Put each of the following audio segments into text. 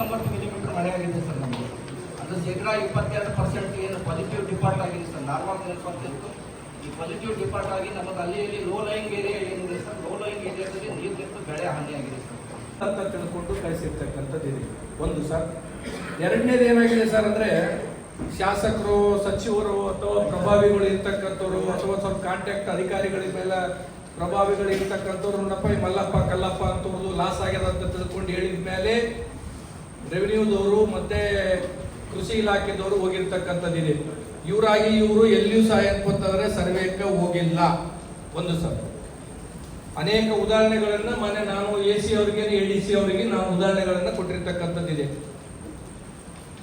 ಅಂದ್ರೆ ಮಿಲಿಮೀಟರ್ ಮಳೆ ಆಗಿದೆ ಸರ್ ನಮಗೆ ಅದು ಶೇಕಡ ಇಪ್ಪತ್ತೆರಡು ಪರ್ಸೆಂಟ್ ಏನು ಪಾಸಿಟಿವ್ ಡಿಪಾರ್ಟ್ ಆಗಿದೆ ಸರ್. ನಾರ್ಮಲ್ ಇತ್ತು. ಈ ಪಾಸಿಟಿವ್ ಡಿಪಾರ್ಟ್ ಆಗಿ ನಮಗೆ ಅಲ್ಲಿ ಇಲ್ಲಿ ಲೋ ಲೈಂಗ್ ಏರಿಯಾ ಏನಿದೆ ಸರ್ ಲೋ ಲೈಂಗ್ ಏರಿಯಾದಲ್ಲಿ ನೀರು ನಿಂತು ಬೆಳೆ ಹಾನಿಯಾಗಿದೆ ಸರ್. ಅಂತ ತಿಳ್ಕೊಂಡು ಕಳಿಸಿರ್ತಕ್ಕಂಥದ್ದು ಇದೆ. ಒಂದು ಸರ್ ಎರಡನೇದು ಏನಾಗಿದೆ ಸರ್ ಅಂದ್ರೆ ಶಾಸಕರು ಸಚಿವರು ಅಥವಾ ಪ್ರಭಾವಿಗಳು ಇರ್ತಕ್ಕಂಥವ್ರು ಅಥವಾ ಸ್ವಲ್ಪ ಕಾಂಟ್ಯಾಕ್ಟ್ ಅಧಿಕಾರಿಗಳ ಮೇಲೆ ಪ್ರಭಾವಿಗಳು ಇರ್ತಕ್ಕಂಥವ್ರು ನೋಡಪ್ಪ, ಈ ಮಲ್ಲಪ್ಪ, ಕಲ್ಲಪ್ಪ ಅಂತವ್ರದ್ದು ಲಾಸ್ ಆಗ್ಯದ ಅಂತ ತಿಳ್ಕೊಂಡು ಹೇಳಿದ ಮೇಲೆ ರೆವಿನ್ಯೂದವರು ಮತ್ತೆ ಕೃಷಿ ಇಲಾಖೆದವರು ಹೋಗಿರ್ತಕ್ಕಂಥದ್ದಿದೆ. ಇವರಾಗಿ ಇವರು ಎಲ್ಲಿಯೂ ಸಹ ಏನಪ್ಪಂತಂದ್ರೆ ಸರ್ವೇಕ್ಕೆ ಹೋಗಿಲ್ಲ ಒಂದು ಸಲ. ಅನೇಕ ಉದಾಹರಣೆಗಳನ್ನ ಮನೆ ನಾನು ಎ ಸಿ ಅವರಿಗೆ ಎ ಡಿ ಸಿ ಅವರಿಗೆ ನಾನು ಉದಾಹರಣೆಗಳನ್ನ ಕೊಟ್ಟಿರ್ತಕ್ಕಂಥದ್ದಿದೆ.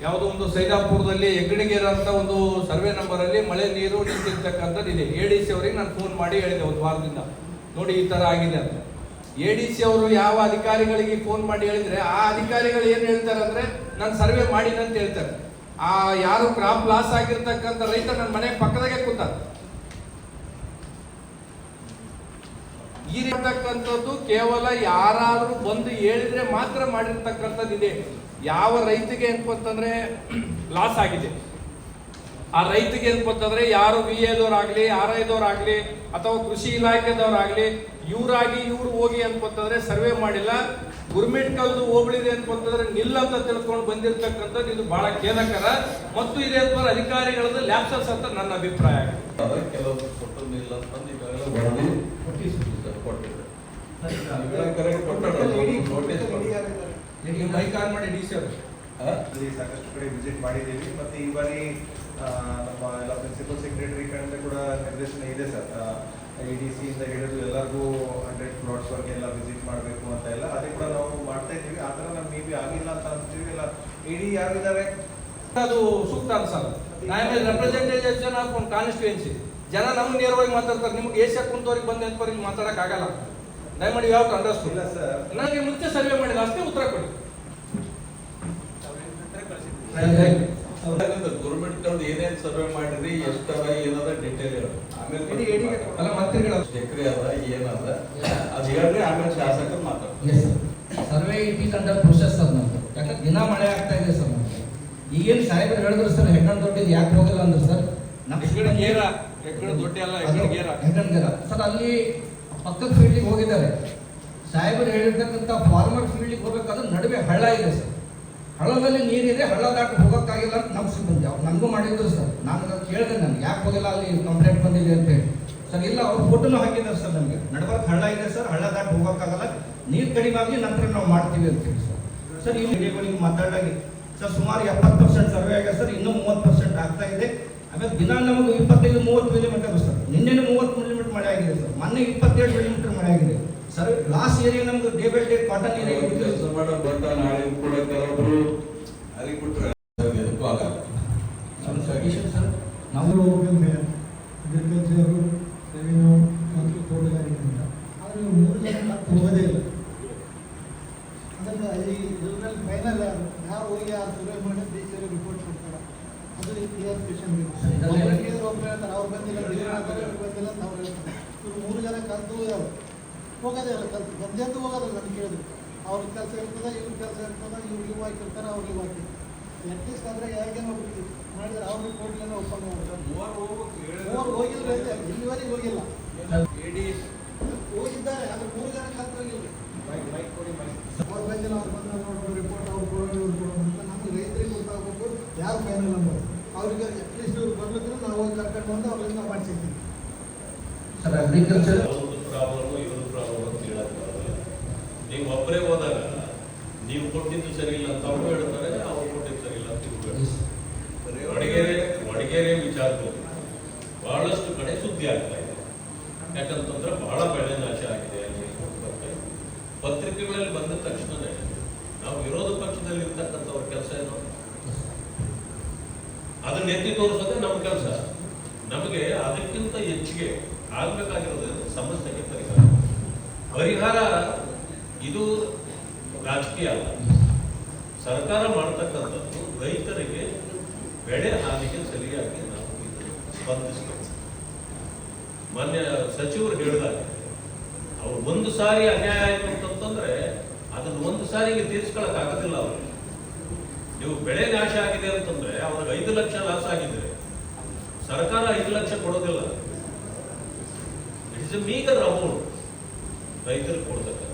ಯಾವುದೋ ಒಂದು ಸೈದಾಪುರದಲ್ಲಿ ಹೆಗ್ಗಡಿಗೆರೆ ಅಂತ ಒಂದು ಸರ್ವೆ ನಂಬರ್ ಅಲ್ಲಿ ಮಳೆ ನೀರು ನಿಂತಿರ್ತಕ್ಕಂಥದ್ದಿದೆ. ಎ ಡಿ ಸಿ ಅವರಿಗೆ ನಾನು ಫೋನ್ ಮಾಡಿ ಹೇಳಿದೆ ಒಂದು ವಾರದಿಂದ. ನೋಡಿ ಈ ತರ ಆಗಿದೆ ಅಂತ. ಎ ಡಿ ಸಿ ಅವರು ಯಾವ ಅಧಿಕಾರಿಗಳಿಗೆ ಫೋನ್ ಮಾಡಿ ಹೇಳಿದ್ರೆ ಆ ಅಧಿಕಾರಿಗಳು ಏನ್ ಹೇಳ್ತಾರೆ ಅಂದ್ರೆ, ನಾನು ಸರ್ವೆ ಮಾಡಿನ ಅಂತ ಹೇಳ್ತಾರೆ. ಆ ಯಾರು ಕ್ರಾಪ್ ಲಾಸ್ ಆಗಿರ್ತಕ್ಕಂಥ ರೈತ ನನ್ನ ಮನೆ ಪಕ್ಕದಾಗೆ ಕೂತ ಈ ಕೇವಲ ಯಾರಾದರೂ ಬಂದು ಹೇಳಿದ್ರೆ ಮಾತ್ರ ಮಾಡಿರ್ತಕ್ಕಂಥದ್ದು ಇದೆ ಯಾವ ರೈತಿಗೆ ಅಂತಂದ್ರೆ ಲಾಸ್ ಆಗಿದೆ. ಆ ರೈತಿಗೆ ಗೊತ್ತಾದ್ರೆ ಯಾರು ವಿ ಎದವರಾಗ್ಲಿ ಆರ್ ಐದವರಾಗ್ಲಿ ಅಥವಾ ಕೃಷಿ ಇಲಾಖೆದವ್ರಾಗ್ಲಿ ಇವರಾಗಿ ಇವ್ರು ಹೋಗಿ ಅಂತಂದ್ರೆ ಸರ್ವೆ ಮಾಡಿಲ್ಲ. ಗುರ್ಮಿಟ್ ಕಲ್ದು ಹೋಬಳಿದೆ ಅನ್ಕೊಂತಂದ್ರೆ ನಿಲ್ಲ ಅಂತ ತಿಳ್ಕೊಂಡು ಬಂದಿರತಕ್ಕಂಥದ್ದು ಇದು ಬಹಳ ಖೇದಕರ. ಮತ್ತು ಇದೆ ಅಂತಂದ್ರೆ ಅಧಿಕಾರಿಗಳದ್ದು ಲ್ಯಾಪ್ಸಸ್ ಅಂತ ನನ್ನ ಅಭಿಪ್ರಾಯ. ಸಾಕಷ್ಟು ಕಡೆ ವಿಸಿಟ್ ಮಾಡಿದ್ದೀವಿ. ಮತ್ತೆ ಈ ಬಾರಿ ನಮ್ಮ ಎಲ್ಲ ಪ್ರಿನ್ಸಿಪಲ್ ಸೆಕ್ರೆಟರಿ ಕಡೆಯಿಂದ ಕೂಡ ನಿರ್ದೇಶನ ಇದೆ ಸರ್. ಎ ಡಿ ಸಿ ಇಂದ ಹಿಡಿದು ಎಲ್ಲರಿಗೂ ಹಂಡ್ರೆಡ್ ಪ್ಲಾಟ್ಸ್ ಬಗ್ಗೆ ಎಲ್ಲ ವಿಸಿಟ್ ಮಾಡಬೇಕು ಅಂತ ಎಲ್ಲ. ಅದೇ ಕೂಡ ನಾವು ಮಾಡ್ತಾ ಇದ್ದೀವಿ. ಆ ಥರ ನಮ್ಗೆ ಮೇ ಬಿ ಆಗಿಲ್ಲ ಅಂತ ಅನ್ಸ್ತೀವಿ. ಎಲ್ಲ ಇಡಿ ಯಾರಿದ್ದಾರೆ ಅದು ಸೂಕ್ತ ಅನ್ಸಲ್ಲ. ನಾನು ರೆಪ್ರೆಸೆಂಟೇಷನ್ ಆಫ್ ಒಂದು ಕಾನ್ಸ್ಟಿಟ್ಯೂನ್ಸಿ ಜನ ನಮ್ಗೆ ನೇರವಾಗಿ ಮಾತಾಡ್ತಾರೆ. ನಿಮ್ಗೆ ಏಷ್ಯಾ ಕುಂತವ್ರಿಗೆ ಬಂದೆ ಅಂತವ್ರಿಗೆ ಮಾತಾಡೋಕ್ಕಾಗಲ್ಲ ಆಗಲ್ಲ. ದಯಮಾಡಿ ಯಾವ ಅಂಡರ್ಸ್ಟುಡ್ ಇಲ್ಲ ಸರ್. ನನಗೆ ಮುಂಚೆ ಸರ್ವೆ ಮಾಡಿಲ್ಲ. ಅಷ್ಟೇ ಉತ್ತರ ಕೊಡಿ. ಗೌರ್ಮೆಂಟ್ ಕಲ್ದು ಏನೇನ್ ಸರ್ವೆ ಮಾಡಿರಿ ಎಷ್ಟದ ಏನದ ಡೀಟೇಲ್ ಹೇಳಿ ಆಮೇಲೆ ಅಲ್ಲ ಮಂತ್ರಿಗಳ ಎಕರೆ ಅದ ಏನದ ಅದು ಹೇಳ್ರಿ ಆಮೇಲೆ ಶಾಸಕರು ಮಾತಾಡ್ತಾರೆ. Sir survey it is under process sir ನಮ್ದು. ಯಾಕಂದ್ರೆ ದಿನ ಮಳೆ ಆಗ್ತಾ ಇದೆ ಸರ್ ನಮ್ಗೆ ಈಗೇನು ಸಾಹೇಬರು ಹೇಳಿದ್ರು ಸರ್ ಹೆಗ್ಗಣ ದೊಡ್ಡ ಯಾಕೆ ಹೋಗಲ್ಲ ಅಂದ್ರೆ ಸರ್ ಗೇರ ಹೆಗ್ಗಣ ಸರ್ ಅಲ್ಲಿ ಪಕ್ಕದ ಫೀಲ್ಡಿಗೆ ಹೋಗಿದ್ದಾರೆ. ಸಾಹೇಬರು ಹೇಳಿರ್ತಕ್ಕಂಥ ಫಾರ್ಮರ್ ಫೀಲ್ಡಿಗೆ ಹೋಗ್ಬೇಕಾದ್ರೆ ನಡುವೆ ಹಳ್ಳ ಇದೆ ಸರ್ ಹಳ್ಳದಲ್ಲಿ ನೀರಿದೆ ಹಳ್ಳ ದಾಟಿ ಹೋಗೋಕ್ಕಾಗಿಲ್ಲ ಅಂತ ನಮ್ಮ ಸಿಬ್ಬಂದಿ. ಅವ್ರು ನನಗೂ ಮಾಡಿದ್ರು ಸರ್. ನಾನು ಕೇಳಿದೆ ನಾನು. ಯಾಕೆ ಹೋಗಿಲ್ಲ ಅಲ್ಲಿ ಕಂಪ್ಲೇಂಟ್ ಬಂದಿದೆ ಅಂತ ಹೇಳಿ. ಸರ್, ಇಲ್ಲ, ಅವ್ರು ಫೋಟೋನು ಹಾಕಿದ್ದಾರೆ ಸರ್ ನಮಗೆ. ನಡ್ಬಾರ್ದು ಹಳ್ಳ ಇದೆ ಸರ್. ಹಳ್ಳ ದಾಟಿ ಹೋಗೋಕ್ಕಾಗಲ್ಲ. ನೀರು ಕಡಿಮೆ ಆಗಲಿ ನಂತರ ನಾವು ಮಾಡ್ತೀವಿ ಅಂತ ಹೇಳಿ ಸರ್. ಸರ್, ಈ ಮೀಡಿಯಾಗಳಿಗೆ ಮಾತಾಡಾಗಿ. ಸರ್, ಸುಮಾರು ಎಪ್ಪತ್ತು ಪರ್ಸೆಂಟ್ ಸರ್ವೆ ಆಗಿದೆ ಸರ್. ಇನ್ನೂ ಮೂವತ್ತು ಪರ್ಸೆಂಟ್ ಆಗ್ತಾ ಇದೆ. ಆಮೇಲೆ ದಿನ ನಮಗೆ ಇಪ್ಪತ್ತೈದು, ಮೂವತ್ತು ಮಿಲಿಮೀಟರ್ ಸರ್. ನಿನ್ನೆ ಮೂವತ್ತು ಮಿಲಿಮೀಟರ್ ಮಳೆ ಆಗಿದೆ ಸರ್. ಮೊನ್ನೆ ಇಪ್ಪತ್ತೇಳು ಮಿಲಿಮೀಟರ್ ಮಳೆ ಆಗಿದೆ. ಸರ್ ಲಾಸ್ಟ್ ಏರಿಯಾ ನಮ್ಗೆ day by day cotton area ಕೆಲಸ ಮಾಡೋ ನಾಳೆ ಕೂಡ ಕೆಲವೊಬ್ರು ಅಲ್ಲಿ ಕೊಟ್ಟರೆ ಆಗಲ್ಲ. ಸಜೆಷನ್ ಸರ್ ನಾವು ಅಗ್ರಿಕಲ್ಚರು ರೆವಿನ್ಯೂ ಮತ್ತು ತೋಟಗಾರಿಕೆ ಅಂತ ಆದರೆ ಇವ್ರು ಮೂರು ಜನ ಮತ್ತೆ ಹೋಗೋದೇ ಇಲ್ಲ ಅದನ್ನು ಈ ಇದ್ರಲ್ಲಿ ಫೈನಲ್ ನಾವು ಹೋಗಿ ಆ ಸರ್ವೆ ಮಾಡಿ ಡಿ ಸಿ ರಿಪೋರ್ಟ್ ಕೊಡ್ತಾರೆ ಅದು ಕ್ಲಿಯರ್ ಕ್ವೆಶನ್ ಇದರಲ್ಲಿ- ಒಬ್ಬರು ಹೇಳ್ತಾರೆ ಅವ್ರು ಬಂದಿಲ್ಲ ಇವ್ರು ಹೇಳ್ತಾರೆ, ಇವ್ರು ಬಂದಿಲ್ಲ ಅಂತ ಅವ್ರು ಹೇಳ್ತಾರೆ ಇವ್ರು ಮೂರು ಜನ ಕಲ್ತು ಹೋಗ್ಯಾವ ಹೋಗೋದೇ ಇಲ್ಲ ಕಲ್ತು ಬಂದೇಂದು ಹೋಗೋದಿಲ್ಲ ನನಗೆ ಕೇಳಿದ್ರು ಅವ್ರ ಕೆಲಸ ಇರ್ತದೆ ಇವ್ರ ಕೆಲಸ ಇರ್ತದೆ ಇವ್ರು ಲೀವ್ ಹಾಕಿರ್ತಾರೆ ಅವ್ರು ಲೀವ್ ಹಾಕಿರ್ತಾರೆ ಅಟ್ಲೀಸ್ಟ್ ಆದರೆ ಹೇಗೆ ಹೋಗ್ಬಿಟ್ಟು ಮಾಡಿದ್ರೆ ರಿಪೋರ್ಟ್ಲೇನೆ ಒಪ್ಪಂದ ಮೂವರು ಹೋಗಿಲ್ಲ ಅಂತೆ, ಇಲ್ಲಿವರೆಗೆ ಹೋಗಿಲ್ಲ. ಹೋಗಿದ್ದಾರೆ ಆದ್ರೆ ಮೂರು ಜನ ಕಲ್ತೋಗಿಲ್ಲ ಅವ್ರು ಬಂದಿಲ್ಲ ಅವ್ರು ಬಂದ ನೋಡೋದು ರಿಪೋರ್ಟ್ ಅವ್ರು ಕೊಡೋದು ಇವ್ರು ಕೊಡೋದು ಅಂತ ನಮ್ಗೆ ರೈತರಿಗೆ ಗೊತ್ತಾಗಬೇಕು ಯಾರು ಫೈನಲ್ ನಂಬರ್ ಅವ್ರಿಗೆ ಅಟ್ಲೀಸ್ಟ್ ಇವ್ರು ಬರ್ಲಿದ್ರೆ ನಾವು ಹೋಗಿ ಕರ್ಕೊಂಡು ಬಂದು ಅವ್ರಿಂದ ಸರ್ ಅಗ್ರಿಕಲ್ಚರ್ ಪ್ರಾಬ್ಲಮ್ ಅಂತ ಹೇಳಕ್ ಬರೋದಿಲ್ಲ ನೀವು ಒಬ್ಬರೇ ಹೋದಾಗ ನೀವು ಕೊಟ್ಟಿದ್ದು ಸರಿ ಇಲ್ಲ ಅಂತ ಅವ್ರು ಹೇಳ್ತಾರೆ ಅವ್ರು ಕೊಟ್ಟಿದ್ದು ಸರಿ ಇಲ್ಲ ಅಂತ ಇವ್ರು ಹೇಳ್ತಾರೆ ವಡಗೇರೆ ವಡಗೇರೆ ವಿಚಾರದಲ್ಲಿ ಬಹಳಷ್ಟು ಕಡೆ ಸುದ್ದಿ ಆಗ್ತಾ ಇದೆ. ಯಾಕಂತಂದ್ರೆ ಬಹಳ ಬೆಳೆ ನಾಶ ಆಗಿದೆ ಅಲ್ಲಿ ಪತ್ರಿಕೆಗಳಲ್ಲಿ ಬಂದ ತಕ್ಷಣವೇ ನಾವು ವಿರೋಧ ಪಕ್ಷದಲ್ಲಿ ಇರ್ತಕ್ಕಂಥವ್ರ ಕೆಲಸ ಏನು? ಅದನ್ನ ಎತ್ತಿ ತೋರಿಸೋದೇ ನಮ್ಮ ಕೆಲಸ. ನಮಗೆ ಅದಕ್ಕಿಂತ ಹೆಚ್ಚಿಗೆ ಆಗ್ಬೇಕಾಗಿರೋದು ಸಮಸ್ಯೆಗೆ ಪರಿಹಾರ. ಪರಿಹಾರ ಇದು ರಾಜಕೀಯ ಅಲ್ಲ. ಸರ್ಕಾರ ಮಾಡ್ತಕ್ಕಂಥದ್ದು ಬೆಳೆ ಹಾನಿಗೆ ಸರಿಯಾಗಿ ನಾವು ಸ್ಪಂದಿಸಬೇಕು. ಮಾನ್ಯ ಸಚಿವರು ಹೇಳಿದಾಗ, ಅವ್ರು ಒಂದು ಸಾರಿ ಅನ್ಯಾಯ ಆಯಿತು ಅಂತಂತಂದ್ರೆ ಅದನ್ನ ಒಂದು ಸಾರಿಗೆ ತೀರ್ಸ್ಕೊಳಕ್ ಆಗೋದಿಲ್ಲ ಅವರು. ನೀವು ಬೆಳೆ ನಾಶ ಆಗಿದೆ ಅಂತಂದ್ರೆ ಅವ್ರಿಗೆ ಐದು ಲಕ್ಷ ಲಾಸ್ ಆಗಿದ್ರೆ ಸರ್ಕಾರ ಐದು ಲಕ್ಷ ಕೊಡೋದಿಲ್ಲ. ಇಟ್ ಇಸ್ ಮೀಗರ್ ಅಮೌಂಟ್ ರೈತರಿಗೆ ಕೊಡ್ತಕ್ಕಂಥ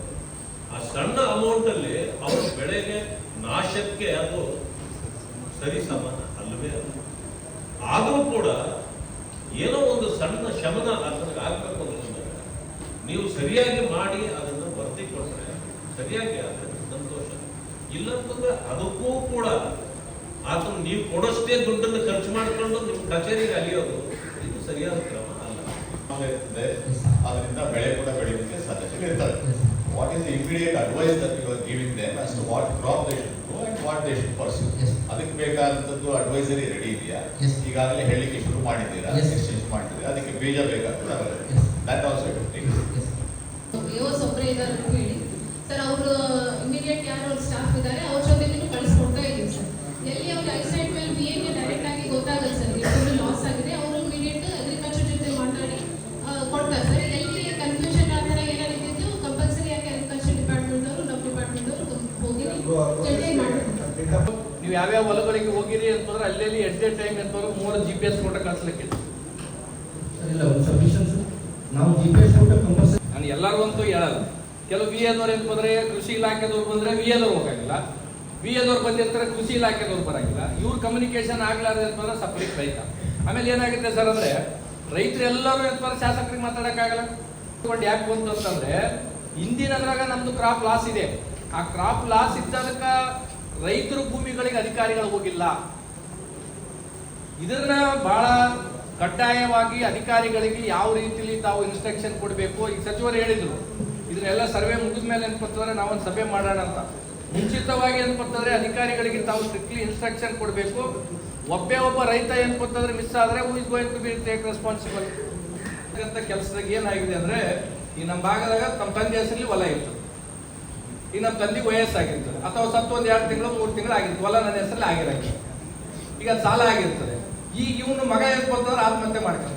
ಆ ಸಣ್ಣ ಅಮೌಂಟ್ ಅಲ್ಲಿ ಅವ್ರ ಬೆಳೆಗೆ ನಾಶಕ್ಕೆ ಅದು ಸರಿ ಸಮಾನ ಅಲ್ಲವೇ ಅಲ್ಲ? ಆದರೂ ಕೂಡ ಏನೋ ಒಂದು ಸಣ್ಣ ಶಮನ ಅದಕ್ಕೆ ಆಗಬೇಕು ನೀವು ಸರಿಯಾಗಿ ಮಾಡಿ ಅದನ್ನು ವರದಿ ಕೊಟ್ಟರೆ ಸರಿಯಾಗಿ ಆದರೆ ಸಂತೋಷ. ಇಲ್ಲಂತಂದ್ರೆ ಅದಕ್ಕೂ ಕೂಡ ಆತನ ನೀವು ಕೊಡೋಷ್ಟೇ ದುಡ್ಡನ್ನು ಖರ್ಚು ಮಾಡ್ಕೊಂಡು ನಿಮ್ಮ ಕಚೇರಿಗೆ ಅಲಿಯೋದು ಇದು ಸರಿಯಾದ ಕ್ರಮ ಅಲ್ಲ. ಅದರಿಂದ ಬೆಳೆ ಕೂಡ ಬೆಳೆಯೋದಕ್ಕೆ ಸಾಧ್ಯತೆ ಇರ್ತದೆ what is immediate advice that you are giving them as to what crop they should what they should pursue ಅದಕ್ಕೆ ಬೇಕಾದಂತದ್ದು ಅಡ್ವೈಸರಿ ರೆಡಿ ಇದೆಯಾ. ಈಗಾಗಲೇ ಹೇಳಲಿಕ್ಕೆ ಶುರು ಮಾಡಿದ್ದೀರಾ. ಎಕ್ಸ್ಚೇಂಜ್ ಮಾಡಿದ್ದೀರಾ ಅದಕ್ಕೆ ಬೀಜ ಬೇಕಾಗ್ತದೆ. ದಟ್ ಆಲ್ಸೋ ಇಟ್ ವಿವೋಸ್ ಒಬ್ಬರೇ ಇದ್ದಾರೆ ಹೇಳಿ ಸರ್ ಅವರು ಇಮಿಡಿಯೇಟ್ ಯಾರು ಸ್ಟಾಫ್ ಇದ್ದಾರೆ ಅವ್ರ ಜೊತೆಗೂ ಕಳಿಸ್ಕೊಡ್ತಾ ಇದ್ದೀವಿ ಸರ್. ಎಲ್ಲಿ ಅವ್ರ ಐಸೈಟ್ ಮೇಲೆ ಬಿ ಎಗೆ ಡೈರೆಕ್ಟ್ ಆಗಿ ಗೊತ್ತಾಗಲ್ಲ ಸರ್. ಎಷ್ಟು ಲಾಸ್ ಆಗಿದೆ ಅವರು ಇಮಿಡಿಯೇಟ್ ಅಗ್ರಿಕಲ್ಚರ್ ಜೊತೆ ಮಾತಾಡಿ ಕೊಡ್ತಾರೆ ಸರ್. ನೀವು ಯಾವ್ಯಾವ ಹೊಲಗಳಿಗೆ ಹೋಗಿರಿ ಅಂತಂದ್ರೆ ಅಲ್ಲೆಲ್ಲಿ ಎಟ್ ಎ ಟೈಮ್ ಅಂತಂದ್ರೆ ಮೂರು ಜಿ ಪಿ ಎಸ್ ಫೋಟೋ ಕಳಿಸ್ಲಿಕ್ಕೆ ಸರ್ ಇಲ್ಲ ಒಂದು ಸಬ್ಮಿಷನ್ ನಾವು G P S photo compulsory ನಾನು ಎಲ್ಲರೂ ಅಂತೂ ಹೇಳಲ್ಲ. ಕೆಲವು ವಿ ಎದವ್ರು ಏನ್ ಬಂದ್ರೆ ಕೃಷಿ ಇಲಾಖೆದವ್ರು ಬಂದ್ರೆ ವಿ ಎದವ್ರು ಹೋಗಂಗಿಲ್ಲ. ವಿ ಎದವ್ರು ಬಂದಿರ್ತಾರೆ ಕೃಷಿ ಇಲಾಖೆದವ್ರು ಬರಂಗಿಲ್ಲ. ಇವ್ರ ಕಮ್ಯುನಿಕೇಶನ್ ಆಗ್ಲಾರ್ದು ಅಂತಂದ್ರೆ ಸಪ್ರೇಟ್ ರೈತ. ಆಮೇಲೆ ಏನಾಗುತ್ತೆ ಸರ್ ಅಂದ್ರೆ ರೈತರು ಎಲ್ಲರೂ ಅಂತಂದ್ರೆ ಶಾಸಕರಿಗೆ ಮಾತಾಡಕ್ಕಾಗಲ್ಲ. ಆಗಲ್ಲ ಯಾಕೆ ಬಂತು ಅಂತಂದ್ರೆ ಹಿಂದಿನದ್ರಾಗ ನಮ್ದು ಕ್ರಾಪ್ ಲಾಸ್ ಇದೆ. ಆ ಕ್ರಾಪ್ ಲಾಸ್ ಇದ್ದದಕ್ಕ ರೈತರ ಭೂಮಿಗಳಿಗೆ ಅಧಿಕಾರಿಗಳು ಹೋಗಿಲ್ಲ. ಇದನ್ನ ಬಹಳ ಕಡ್ಡಾಯವಾಗಿ ಅಧಿಕಾರಿಗಳಿಗೆ ಯಾವ ರೀತಿಲಿ ತಾವು ಇನ್ಸ್ಟ್ರಕ್ಷನ್ ಕೊಡಬೇಕು? ಈಗ ಸಚಿವರು ಹೇಳಿದ್ರು, ಇದನ್ನೆಲ್ಲ ಸರ್ವೆ ಮುಗಿದ ಮೇಲೆ ಏನ್ಪತ್ತಂದ್ರೆ ನಾವೊಂದು ಸಭೆ ಮಾಡೋಣ ಅಂತ. ಮುಂಚಿತವಾಗಿ ಏನ್ಪತ್ತಂದ್ರೆ ಅಧಿಕಾರಿಗಳಿಗೆ ತಾವು ಸ್ಟ್ರಿಕ್ಟ್ಲಿ ಇನ್ಸ್ಟ್ರಕ್ಷನ್ ಕೊಡಬೇಕು. ಒಬ್ಬೇ ಒಬ್ಬ ರೈತ ಏನ್ಪತ್ತಂದ್ರೆ ಮಿಸ್ ಆದ್ರೆ who is going to be take responsible ಕೆಲಸದಾಗ ಏನಾಗಿದೆ ಅಂದ್ರೆ, ಈ ನಮ್ಮ ಭಾಗದಾಗ ತಮ್ಮ ತಂದೆ ಹೆಸರಲ್ಲಿ ಹೊಲ ಇತ್ತು. ಈಗ ನಮ್ಮ ತಂದಿಗೆ ವಯಸ್ಸಾಗಿರ್ತದೆ. ಅಥವಾ ಸತ್ತು ಒಂದು ಎರಡು ತಿಂಗಳು ಮೂರು ತಿಂಗಳು ಆಗಿರ್ತದೆ. ಹೊಲ ನನ್ನ ಹೆಸರಲ್ಲಿ ಆಗಿರಕ್ಕೆ ಈಗ ಸಾಲ ಆಗಿರ್ತದೆ. ಈಗ ಇವನು ಮಗ ಏನ್ಕೊಂತಂದ್ರೆ ಆತ್ಮಹತ್ಯೆ ಮಾಡ್ತಾರೆ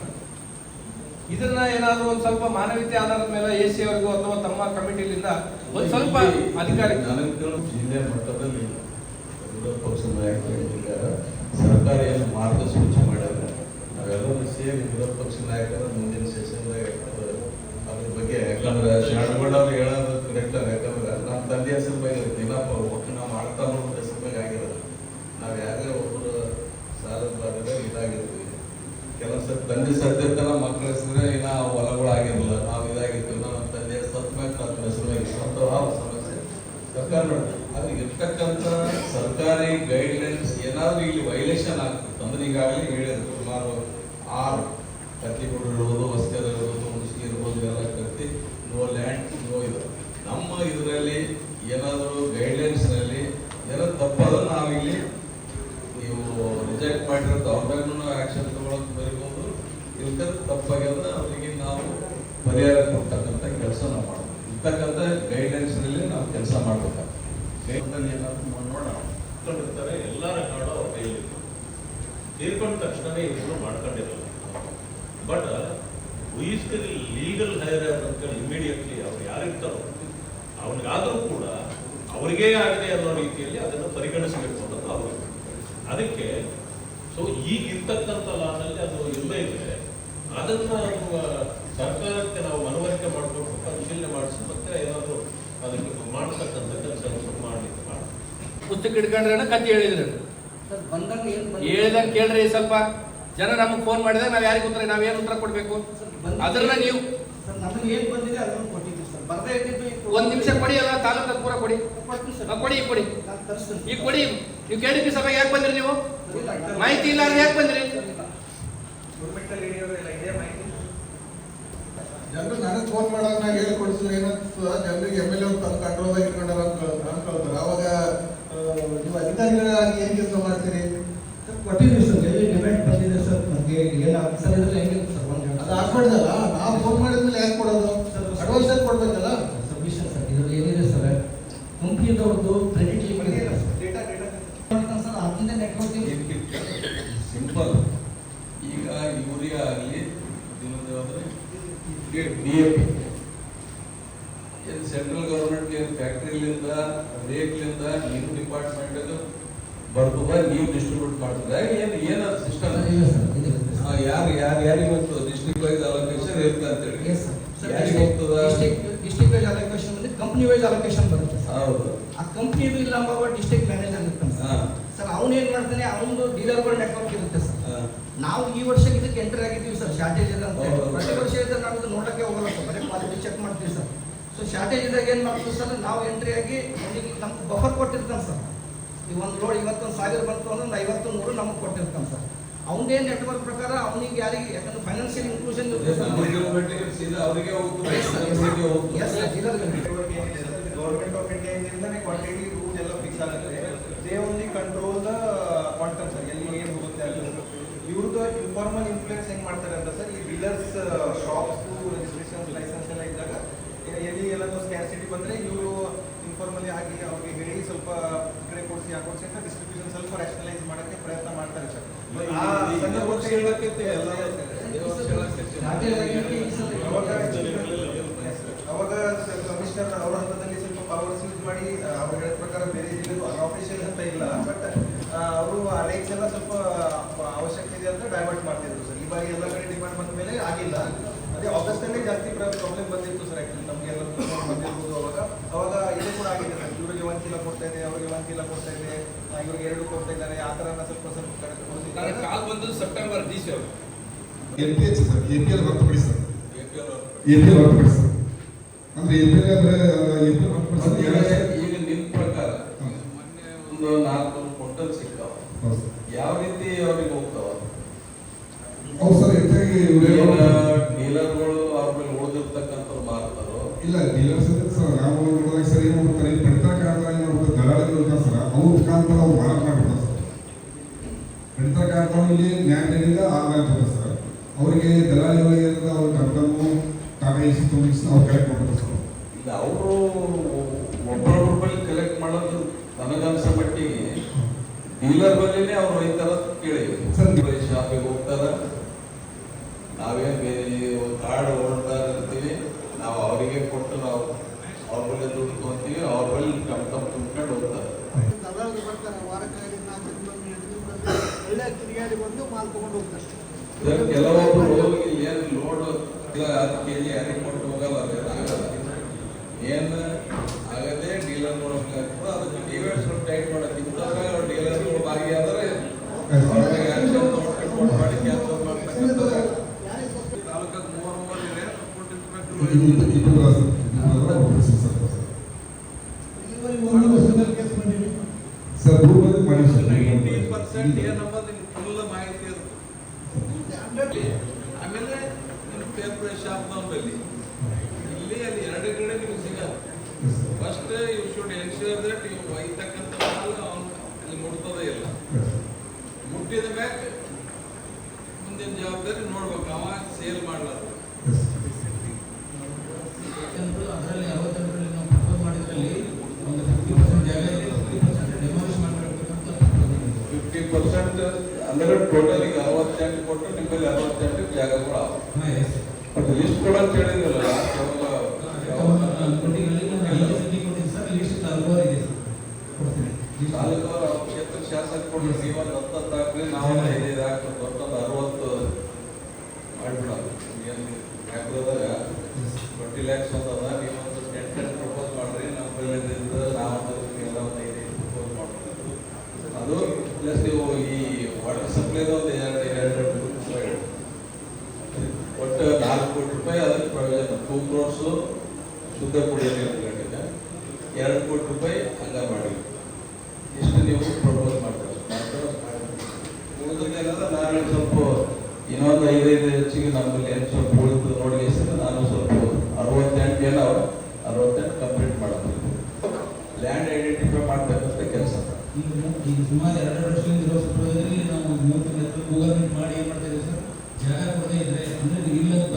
ಇದನ್ನ ಏನಾದ್ರು ಒಂದ್ ಸ್ವಲ್ಪ ಮಾನವೀಯತೆ ಆಧಾರದ ಮೇಲೆ ಎ ಸಿ ಅವ್ರಿಗೂ ಅಥವಾ ತಮ್ಮ ಕಮಿಟಿಲಿಂದ ಒಂದು ಸ್ವಲ್ಪ ಅಧಿಕಾರಿ ಜಿಲ್ಲೆ ಮಟ್ಟದಲ್ಲಿ ಸರ್ಕಾರ ಏನು ಮಾರ್ಗಸೂಚಿ ಮಾಡ್ಯಾರ ನಾವೆಲ್ಲರೂ ಸೇರಿ ವಿರೋಧ ಪಕ್ಷ ನಾಯಕರ ಮುಂದಿನ ಸೆಷನ್ದಾಗ ಅದ್ರ ಬಗ್ಗೆ ಯಾಕಂದ್ರೆ ಶಾಣಗೌಡ ಅವ್ರು ಹೇಳೋದು ಕರೆಕ್ಟ್ ತಂದೆ ಹೆಸರು ಮೇಲೆ ದಿನಪ್ಪ ಒಟ್ಟು ನಾವು ಮಾಡ್ತಾ ಅನ್ನೋ ಹೆಸರು ಮೇಲೆ ಆಗಿರೋದು. ನಾವು ಯಾರೇ ಒಬ್ಬರು ಸಾಲದ ಬಾಧದ ಇದಾಗಿರ್ತೀವಿ. ಕೆಲವು ಸರ್ ತಂದೆ ಸತ್ತಿರ್ತಾನ ಮಕ್ಕಳ ಹೆಸರೇ ಇನ್ನ ಹೊಲಗಳು ಆಗಿರಲಿಲ್ಲ. ನಾವು ಇದಾಗಿರ್ತೀವಿ. ನಮ್ಮ ತಂದೆ ಸತ್ ಮೇಲೆ ನನ್ನ ಹೆಸರು ಆ ಸಮಸ್ಯೆ. ಸರ್ಕಾರ ಅದು ಇರ್ತಕ್ಕಂಥ ಸರ್ಕಾರಿ ಗೈಡ್ಲೈನ್ಸ್ ಏನಾದರೂ ಇಲ್ಲಿ ವೈಲೇಷನ್ ಆಗ್ತದೆ. ಅಂದ್ರೆ ಈಗಾಗಲೇ ಹೇಳಿದ್ರು. ಸುಮಾರು ಆರು ಕತ್ತಿಗಳು ಇರ್ಬೋದು ವಸ್ತಿಯರ್ ಇರ್ಬೋದು ಮುಸ್ಲಿ ಇರ್ಬೋದು ಎಲ್ಲ ಕತ್ತಿ ನೋ ಲ್ಯಾಂಡ್ ನೋ ಇದು ನಮ್ಮ ಇದರಲ್ಲಿ ಏನಾದರೂ ಗೈಡ್ಲೈನ್ಸ್ನಲ್ಲಿ ಏನೋ ತಪ್ಪದನ್ನು ನಾವಿಲ್ಲಿ ನೀವು ಮಾಡಿರೋದು ಅವ್ರ ಆಕ್ಷನ್ ತಗೊಳಕ್ ಬರೀಬಹುದು ಇಲ್ಕಂದ್ರೆ ತಪ್ಪಾಗ್ಯದ ಅವರಿಗೆ ನಾವು ಪರಿಹಾರ ಕೊಡ್ತಕ್ಕಂಥ ಕೆಲಸ ನಾವು ಮಾಡೋದು ಇರ್ತಕ್ಕಂಥ ಗೈಡ್ಲೈನ್ಸ್ನಲ್ಲಿ ನಾವು ಕೆಲಸ ಮಾಡ್ಬೇಕಾಗ್ತದೆ. ಗೈಡ್ನಲ್ಲಿ ಏನಾದ್ರು ನೋಡೋಣ. ಮಾಡ್ಕೊಂಡಿರ್ತಾರೆ ಎಲ್ಲರ ರೆಕಾರ್ಡು ಅವ್ರ ಕೈಯಲ್ಲಿ. ತೀರ್ಕೊಂಡ ತಕ್ಷಣನೇ ಇವರು ಮಾಡ್ಕೊಂಡಿರಲ್ಲ ಬಟ್ ಈಸ್ ಲೀಗಲ್ ಹೈರ್ ಅಂತೇಳಿ ಇಮಿಡಿಯೇಟ್ಲಿ ಅವ್ರು ಯಾರಿರ್ತಾರೋ, ಅವನಿಗಾದರೂ ಕೂಡ ಅವರಿಗೇ ಆಗಿದೆ ಅನ್ನೋ ರೀತಿಯಲ್ಲಿ ಅದನ್ನು ಪರಿಗಣಿಸಬೇಕು ಅನ್ನೋದು ಅವರು ಅದಕ್ಕೆ ಸೊ ಈಗ ಇರ್ತಕ್ಕಂಥ ಲಾನಲ್ಲಿ ಅದು ಇಲ್ಲ ಇದೆ ಅದನ್ನ ನಾವು ಸರ್ಕಾರಕ್ಕೆ ನಾವು ಮನವರಿಕೆ ಮಾಡಿಕೊಂಡು ಪರಿಶೀಲನೆ ಮಾಡಿಸಿ ಮತ್ತೆ ಏನಾದರೂ ಅದಕ್ಕೆ ಮಾಡತಕ್ಕಂಥ ಕೆಲಸ ಮಾಡಲಿಕ್ಕೆ ಮಾಡಿ ಪುಸ್ತಕ ಹಿಡ್ಕೊಂಡ್ರೆ ಕತ್ತಿ ಹೇಳಿದ್ರೆ. ಸರ್ ಬಂದಾಗ ಏನು ಹೇಳ್ದಂಗೆ ಕೇಳ್ರಿ ಸ್ವಲ್ಪ. ಜನ ನಮಗೆ ಫೋನ್ ಮಾಡಿದಾಗ ನಾವ್ ಯಾರಿಗೆ ಉತ್ತರ ನಾವೇನು ಉತ್ತರ ಕೊಡ್ಬೇಕು? ಅದನ್ನ ನೀವು ಸರ್ ನಮಗೆ ಏನು ಬಂದಿದೆ ಅದನ್ನು ಕೊಟ್ಟಿದ್ದೀವಿ ಒಂದ್ ನಿಮಿಷ ಕೊಡಿ ಅಲ್ಲ ತಾಲೂಕು ಪೂರ ಕೊಡಿ. ಕೊಡಿ ಕೊಡಿ. ನಾನು ತರಿಸ್ತೀನಿ ಈಗ ಕೊಡಿ. ನೀವು ಕೆ ಡಿ ಪಿ ಸಭೆಗೆ ಯಾಕೆ ಬಂದ್ರಿ ನೀವು? ಮಾಹಿತಿ ಇಲ್ಲ ಅಂದ್ರೆ ಯಾಕೆ ಬಂದ್ರಿ? ಜನರು ನನಗೆ ಫೋನ್ ಮಾಡಾಗ ನಾ ಹೇಳ್ಕೊಡ್ಸಿದ್ರೆ ಏನಾಗ್ತದ ಜನರಿಗೆ ಎಂ ಎಲ್ ಎ ತಮ್ಮ ಕಂಟ್ರೋಲ್ ಇಟ್ಕೊಂಡಾರ ಅನ್ಕೊಳ್ತಾರೆ ಅವಾಗ ನೀವು ಅಧಿಕಾರಿಗಳಾಗಿ ಏನ್ ಕೆಲಸ ಮಾಡ್ತೀರಿ? ಕೊಟ್ಟಿದ್ದೀವಿ ಸರ್. ಎಲ್ಲಿ ಡಿಮ್ಯಾಂಡ್ ಬಂದಿದೆ ಸರ್. ನಮಗೆ ಸರ್ ಇದ್ರಲ್ಲಿ ಹೆಂಗಿರುತ್ತೆ ಸರ್ ಒಂದು ಅದು ಆಗ್ಬಾರ್ದಲ್ಲ ನಾವು ಫೋನ್ ಮಾಡಿದ್ಮೇಲೆ ಯಾಕೆ ಕೊಡೋದು? ಯಾಕೆ ಕೊಡ್ಬೇಕಲ್ಲ? ಸಬ್ಮಿಷನ್ ಸರ್ ಇದರಲ್ಲಿ ಏನಿದೆ ಸರ್? ಕಂಪ್ನಿದವ್ರದ್ದು ಕ್ರೆಡಿಟ್ ಲಿಮಿಟ್ ಇದೆ ಸರ್ ಡೇಟಾ ಡೇಟಾ ಸರ್ ಅದರಿಂದ ನೆಟ್ವರ್ಕ್ ಸಿಂಪಲ್ ಈಗ ಯೂರಿಯಾ ಆಗಲಿ ದಿನದ D A P central government ಏನು ಫ್ಯಾಕ್ಟ್ರಿಲಿಂದ ರೇಟ್ಲಿಂದ ನಿಮ್ಮ ಡಿಪಾರ್ಟ್ಮೆಂಟ್ ಬರ್ತದ ನೀವು ಡಿಸ್ಟ್ರಿಬ್ಯೂಟ್ ಮಾಡ್ತದ ಏನು ಏನ ಸಿಸ್ಟಮ್ ಇಲ್ಲ ಸರ್ ಇದೆ ಯಾರು ಯಾರು ಯಾರಿಗೆ ಹೋಗ್ತದ ಡಿಸ್ಟ್ರಿಕ್ಟ್ ವೈಸ್ ಅಲೋಕೇಶನ್ ಇರುತ್ತೆ ಅಂತೇಳಿ ಎಸ್ ಸರ್ ಯಾರಿಗೆ ಹೋಗ್ತದ ಡಿಸ್ಟ್ರಿಕ್ಟ್ ವೈಸ್ ವೈಸ್ ಅಲೋಕೇಶನ್ ಬರುತ್ತೆ ಹೌದು. ಆ ಕಂಪ್ನಿ ಇಲ್ಲ ಅಂಬಾವ ಡಿಸ್ಟ್ರಿಕ್ಟ್ ಮ್ಯಾನೇಜರ್ ಆಗುತ್ತೆ ಸರ್ ಸರ್ ಅವನು ಏನ್ ಮಾಡ್ತಾನೆ ಅವನು ಡೀಲರ್ಗಳ ನೆಟ್ವರ್ಕ್ ಇರುತ್ತೆ ಸರ್. ನಾವು ಈ ವರ್ಷ ಇದಕ್ಕೆ ಎಂಟರ್ ಆಗಿದ್ದೀವಿ ಸರ್ ಶಾರ್ಟೇಜ್ ಇದೆ ಅಂತ. ಪ್ರತಿ ವರ್ಷ ಇದ್ರೆ ನಾವು ನೋಡಕ್ಕೆ ಹೋಗಲ್ಲ ಸರ್ ಬರೀ ಕ್ವಾಲಿಟಿ ಚೆಕ್ ಮಾಡ್ತೀವಿ ಸರ್. ಸೊ ಶಾರ್ಟೇಜ್ ಇದ್ದಾಗ ಏನ್ ಮಾಡ್ತೀವಿ ಸರ್ ನಾವು ಎಂಟ್ರಿ ಆಗಿ ಅವನಿಗೆ ನಮ್ಗೆ ಬಫರ್ ಕೊಟ್ಟಿರ್ತಾನೆ ಸರ್. ಈ ಒಂದು ಲೋಡ್ ಇವತ್ತೊಂದು ಸಾವಿರ ಬಂತು ಅಂದ್ರೆ ಒಂದು ಐವತ್ತು ನೂರು ನಮಗೆ ಕೊಟ್ಟಿರ್ತಾನೆ ಸರ್. ಅವನದೇ ನೆಟ್ವರ್ಕ್ ಪ್ರಕಾರ ಅವನಿಗೆ ಯಾರಿಗೆ ಯಾಕಂದ್ರೆ ಫೈನಾನ್ಷಿಯಲ್ ಇನ್ಕ್ಲೂಷನ್ ಅವರಿಗೆ ಇಂದಾನೆ ಕ್ವಾಂಟಿಟಿ ರೂಲ್ ಎಲ್ಲ ಫಿಕ್ಸ್ ಆಗುತ್ತೆ. They only control the quantum sir ಎಲ್ಲಿ ಏನು ಹೋಗುತ್ತೆ ಅಲ್ಲಿ ಇವ್ರದ್ದು ಇನ್ಫಾರ್ಮಲ್ ಇನ್ಫ್ಲೂಯೆನ್ಸ್ ಹೆಂಗ್ ಮಾಡ್ತಾರೆ ಅಂತ ಸರ್ ಈ ಡೀಲರ್ಸ್ ಶಾಪ್ಸ್ ರಿಜಿಸ್ಟ್ರೇಷನ್ ಲೈಸೆನ್ಸ್ ಎಲ್ಲ ಇದ್ದಾಗ ಎಲ್ಲಿ ಎಲ್ಲಾದ್ರೂ ಸ್ಕ್ಯಾಸಿಟಿ ಬಂದ್ರೆ ಇವರು ಇನ್ಫಾರ್ಮಲಿ ಆಗಿ ಅವ್ರಿಗೆ ಹೇಳಿ ಸ್ವಲ್ಪ ಕಡೆ ಕೊಡಿಸಿ ಹಾಕೊಡಿಸಿ ಅಂತ ಡಿಸ್ಟ್ರಿಬ್ಯೂಷನ್ ಸ್ವಲ್ಪ ರ್ಯಾಷನಲೈಸ್ ಮಾಡಕ್ಕೆ ಪ್ರಯತ್ನ ಮಾಡ್ತಾರೆ ಸರ್ ಅವಾಗ ಕಮಿಷನರ್ ಅವರ ಪವರ್ಸ್ ಯೂಸ್ ಮಾಡಿ ಅವ್ರು ಹೇಳಿದ ಪ್ರಕಾರ ಬೇರೆ ಜಿಲ್ಲೆಗೂ ಅನ್ಆಫಿಷಿಯಲ್ ಅಂತ ಇಲ್ಲ. ಬಟ್ ಅವರು ಆ ರೇಟ್ಸ್ ಎಲ್ಲ ಸ್ವಲ್ಪ ಅವಶ್ಯಕತೆ ಇದೆ ಅಂತ ಡೈವರ್ಟ್ ಮಾಡ್ತಿದ್ರು ಸರ್. ಈ ಬಾರಿ ಎಲ್ಲ ಕಡೆ ಡಿಮಾಂಡ್ ಬಂದ ಮೇಲೆ ಆಗಿಲ್ಲ. ಅದೇ ಆಗಸ್ಟ್ ಅಲ್ಲಿ ಜಾಸ್ತಿ ಪ್ರಾಬ್ಲಮ್ ಬಂದಿತ್ತು ಸರ್ ಆಕ್ಚುಲಿ ನಮಗೆಲ್ಲ ಬಂದಿರ್ಬೋದು ಅವಾಗ. ಅವಾಗ ಇದು ಕೂಡ ಆಗಿದೆ ಸರ್. ಇವರಿಗೆ ಒಂದು ಚೀಲ ಕೊಡ್ತಾ ಇದೆ ಅವರಿಗೆ ಒಂದು ಚೀಲ ಕೊಡ್ತಾ ಇದೆ. ಇವ್ರಿಗೆ ಎರಡು ಕೊಡ್ತಾ ಇದ್ದಾರೆ. ಆ ಥರ ಸ್ವಲ್ಪ ಸ್ವಲ್ಪ ಕಡೆ ಕಾಲ್ ಬಂದು ಸೆಪ್ಟೆಂಬರ್ ಡಿ ಸಿ ಅವರು. L P H sir A P L ಹೊರತುಪಡಿಸಿ ಸರ್. ಎ ಪಿ ಎಲ್ ಹೊರತುಪಡಿಸಿ. ಸರ್. ಅಂದ್ರೆ ಎ ಪಿ ಎಲ್ ಅಂದ್ರೆ ಎ ಪಿ ಎಲ್ ಹೊರತುಪಡಿಸಿ ಈಗ ಎರಡು ಸರ್ ಈಗ ನಿಮ್ ಪ್ರಕಾರ ಹ್ಮ್. ಮೊನ್ನೆ ಒಂದು ನಾಲ್ಕು ಕ್ವಿಂಟಲ್ ಸಿಗ್ತಾವ ಹೌದು ಸರ್. ಯಾವ ರೀತಿ ಅವ್ರಿಗೆ ಹೋಗ್ತಾವ ಹೌದು ಸರ್ ಹೆಚ್ಚಾಗಿ ಇವ್ರು ಈಗ ಏನು- ಡೀಲರ್ಗಳು ಆಮೇಲೆ ಮೇಲೆ ಉಳಿದಿರ್ತಕ್ಕಂಥವ್ರು ಮಾರ್ತಾರೋ ಇಲ್ಲ ಡೀಲರ್ಸ್ ಸರ್ ನಾವು ನೋಡಿದಾಗ ಸರ್ ಮಾಡ್ತಾರೆ? ಈ ಪಡಿತರ ಕಾರ್ಡ್ದಾಗ ದಲಾಳಿಗಳು ಇರ್ತಾರೆ ಸರ್ ಅವ್ರ ಮುಖಾಂತರ ಅವ್ರು ಮಾರಾಟ ಮಾಡ್ಬಿಡ್ತಾರೆ ಸರ್. ಇಲ್ಲಿ ಆನ್ಲೈನ್ ತಗೋತಾರೆ ಸರ್. ಅವರಿಗೆ ದಲಾಳಿಗಳಿಗೆ ಅವ್ರ ಟಮ್ಟಮ್ಮು ಟಾಟಾ ತುಂಬಿಸಿ ಅವ್ರು ಕಲೆಕ್ಟ್ ಮಾಡ್ತಾರೆ ಸರ್. ಈಗ ಅವರು ಒಬ್ಬರೊಬ್ಬರ ಬಳಿ ಕಲೆಕ್ಟ್ ಮಾಡೋದು ನನಗನ್ಸ ಮಟ್ಟಿಗೆ ಡೀಲರ್ ಬಲ್ಲಿನೇ ಅವ್ರು ರೈತರ ಕೇಳಿ. ಶಾಪಿಗೆ ಹೋಗ್ತಾರ? ನಾವೇನ್ ಬೇರೆ ಕಾರ್ಡ್ ಹೊರಡ್ತಾ ಇರ್ತೀವಿ. ನಾವು ಅವರಿಗೆ ಕೊಟ್ಟು ನಾವು ಅವ್ರ ಬಳಿ ದುಡ್ಡು ತೊಗೊಂತೀವಿ. ಅವ್ರ ಬಳಿ ಕಮ್ ತಮ್ಮ ತುಂಬ್ಕೊಂಡು ಹೋಗ್ತಾರೆ. ಕೆಲವೊಬ್ರು ಹೋಗಿ ಏನು ಲೋಡ್ ಇಲ್ಲ ಹತ್ತು ಕೆ ಜಿ ಯಾರಿಗೆ ಕೊಟ್ಟು ಹೋಗಲ್ಲ ಅದು ಆಗಲ್ಲ. ಏನು ಆಗದೆ ಡೀಲರ್ ನೋಡಬೇಕಾಗ್ತದೆ ಅದಕ್ಕೆ ನೀವೇ ಸ್ವಲ್ಪ ಟೈಟ್ ಮಾಡಕ್ಕೆ ಡೀಲರ್ಗಳು ಭಾಗಿಯಾದರೆ ಅವ್ರಿಗೆ ತಗೊಂಡು ಮಾಡಿ ತಾಲೂಕಾಗ ಮೂವರು ಮೂವರು ಇದೆ ಇದು ಇದು ಇದು ಬರ ಸರ್ ಸರ್ ಮಾಡಿ ನೈಂಟಿ ಪರ್ಸೆಂಟ್ ಏನಂಬುದು ಫುಲ್ ಮಾಹಿತಿ ಇರುತ್ತೆ. ಆಮೇಲೆ ನಿಮ್ಮ ಪೇಪರ್ ಇಲ್ಲಿ ಅಲ್ಲಿ ಎರಡು ಕಡೆ ನಿಮ್ಗೆ ಸಿಗಲ್ಲ. First you should ensure that ನೀವು ಒಯ್ತಕ್ಕಂಥ ಮಾಲ್ ಅವ್ನು ಅಲ್ಲಿ ಮುಟ್ತದೇ ಇಲ್ಲ. ಮುಟ್ಟಿದ ಮ್ಯಾಕ್ ಮುಂದಿನ ಜವಾಬ್ದಾರಿ ನೋಡ್ಬೇಕು. ಅವ ಸೇಲ್ ಮಾಡ್ಲಾರ್ದು ಯಾಕಂದ್ರೆ ಅದರಲ್ಲಿ ಅರವತ್ತೆಂಟರಲ್ಲಿ ನಾವು ಪ್ರಪೋಸ್ ಮಾಡಿದ್ರಲ್ಲಿ ಒಂದು ಫಿಫ್ಟಿ ಪರ್ಸೆಂಟ್ ಜಾಗ ಇದೆ ಫಿಫ್ಟಿ ಪರ್ಸೆಂಟ್ ಡೆಮಾಲಿಷ್ ಮಾಡಬೇಕಂತ ಫಿಫ್ಟಿ ಪರ್ಸೆಂಟ್ ಅಂದ್ರೆ ಟೋಟಲ್ ಈಗ ಅರವತ್ತೆಂಟು ಕೊಟ್ಟು ನಿಮ್ಮಲ್ಲಿ ಅರವತ್ತೆಂಟು ಜಾಗಗಳು ಅವ ಹಾಂ ಎಸ್ ಬಟ್ ಲಿಸ್ಟ್ ಕೊಡಂತ ಹೇಳಿದ್ರಲ್ಲ ಯಾವಾಗ ಯಾವಾಗ ಕೊಟ್ಟಿಗಳಲ್ಲಿ ಕೊಟ್ಟಿದ್ದೀನಿ ಸರ್ ಲಿಸ್ಟ್ ತಾಲೂಕು List ತಾಲೂಕವ್ರು ಅವ್ರ ಕ್ಷೇತ್ರ ಶಾಸಕ ಕೊಡ್ರಿ ನೀವೊಂದು ಹತ್ತತ್ತು ಹಾಕ್ರಿ, ನಾವು ಐದೈದು ಹಾಕ್ರಿ ನೀವೊಂದು ಟೆನ್ ಪ್ರಪೋಸ್ ಮಾಡ್ರಿ, ನಮ್ಮ ಬೆಳೆದಿಂದ ನಾವೊಂದು ಪ್ರಪೋಸ್ ಅದು ಪ್ಲಸ್ ಈ ವಾಟರ್ ಸಪ್ಲೈದ ಒಂದು ಎರಡು ಒಟ್ಟು ಕೋಟಿ ರೂಪಾಯಿ, ಅದಕ್ಕೆ ಪ್ರಯೋಜನ ಟೂ ಕ್ರೋರ್ಸು ಶುದ್ಧ ಕುಡಿಯೋ ನೀರು ಎರಡು ಕೋಟಿ ರೂಪಾಯಿ ಅಂಗನವಾಡಿ ಇಷ್ಟು ನೀವು ಪ್ರಪೋಸ್ ಮಾಡ್ತಾರೆ? ಉಳಿದಕ್ಕೆಲ್ಲ ನಾನು ಸ್ವಲ್ಪ ಇನ್ನೊಂದು ಐದೈದು ಹೆಚ್ಚಿಗೆ ನಮ್ಮಲ್ಲಿ ಏನು ಸ್ವಲ್ಪ ಉಳಿದು ನೋಡಿ ನಾನು ಸ್ವಲ್ಪ ಅರವತ್ತೆಂಟು ಏನೋ ಅರವತ್ತೆಂಟು ಕಂಪ್ಲೀಟ್ ಮಾಡ್ತೀನಿ. ಲ್ಯಾಂಡ್ ಐಡೆಂಟಿಫೈ ಮಾಡಬೇಕಂತ ಕೆಲಸ. ಈಗ ಸುಮಾರು ಎರಡು ವರ್ಷದಿಂದ ಇರೋ ಸಂದರ್ಭದಲ್ಲಿ ನಾವು ಮೂವತ್ತು ಗೂಗಲ್ ಮೀಟ್ ಮಾಡಿ ಏನು ಮಾಡ್ತಾ ಇದ್ದೀವಿ ಸರ್? ಜಾಗ ಕೊಡದೇ ಇದ್ರೆ ಅಂದ್ರೆ ಇಲ್ಲ ಅಂತ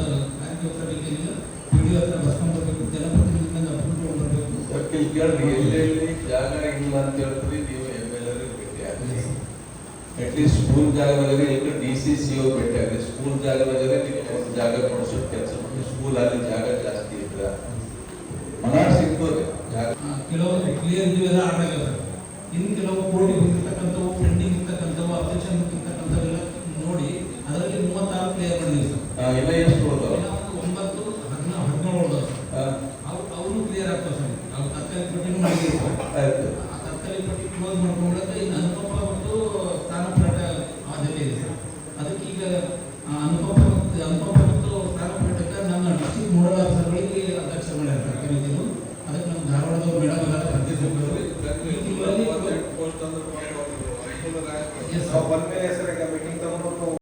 ಬೇಕಿಲ್ಲ ಪಿ ಡಿ ಹತ್ರ ಬರ್ಸ್ಕೊಂಡು ಬರಬೇಕು ಜನಪ್ರತಿನಿಧಿಗಳಿಂದ ಅಪ್ರೂವ್ ತಗೊಂಡು ಬರಬೇಕು ಇಲ್ಲಿ ಕೇಳ್ರಿ ಎಲ್ಲೆಲ್ಲಿ ಜಾಗ ಇಲ್ಲ ಅಂತ ಹೇಳ್ತೀರಿ ನೀವು ಎಂ ಎಲ್ ಎರ್ ಭೇಟಿ ಆಗಲಿ ಅಟ್ಲೀಸ್ಟ್ ಸ್ಕೂಲ್ ಜಾಗದಾಗರೆ ಈಗ ಡಿ ಸಿ ಸಿ ಅವ್ರು ಭೇಟಿ ಆಗಲಿ ಸ್ಕೂಲ್ ಜಾಗದಾಗರೆ ನೀವು ಒಂದು ಜಾಗ ಕೊಡಿಸೋ ಕೆಲಸ ಮಾಡಿ ಸ್ಕೂಲ್ ಅಲ್ಲಿ ಜಾಗ ಜಾಸ್ತಿ ಇದ್ರ ಮನಾರ್ ಸಿಂಗ್ ಕೆಲವು ಕ್ಲಿಯರ್ ಇವೆಲ್ಲ ಆಡಾಗ ಸರ್ ಇನ್ನು ಕೆಲವು ಕೋಟಿ ಬಂದಿರ್ತಕ್ಕಂಥವು ಪೆಂಡಿಂಗ್ ಇರ್ತಕ್ಕಂಥವು ಅಬ್ಜೆಕ್ಷನ್ ಇರ್ತಕ್ಕಂಥವೆಲ್ಲ ನೋಡಿ ಅದರಲ್ಲಿ ಮೂವತ್ತಾರು ಕ್ಲಿಯರ್ ಮಾಡಿದ್ದೀವಿ ಸರ್ ಆ, ಇನ್ನ ಎಷ್ಟು ಉಳ್ದಾವ? ಇನ್ನ ಒಂದು ಒಂಬತ್ತು ಹದಿನಾರು ಹದಿನೇಳು ಉಳ್ದಾವೆ ಸರ್ ಆ, ಅವು ಅವರು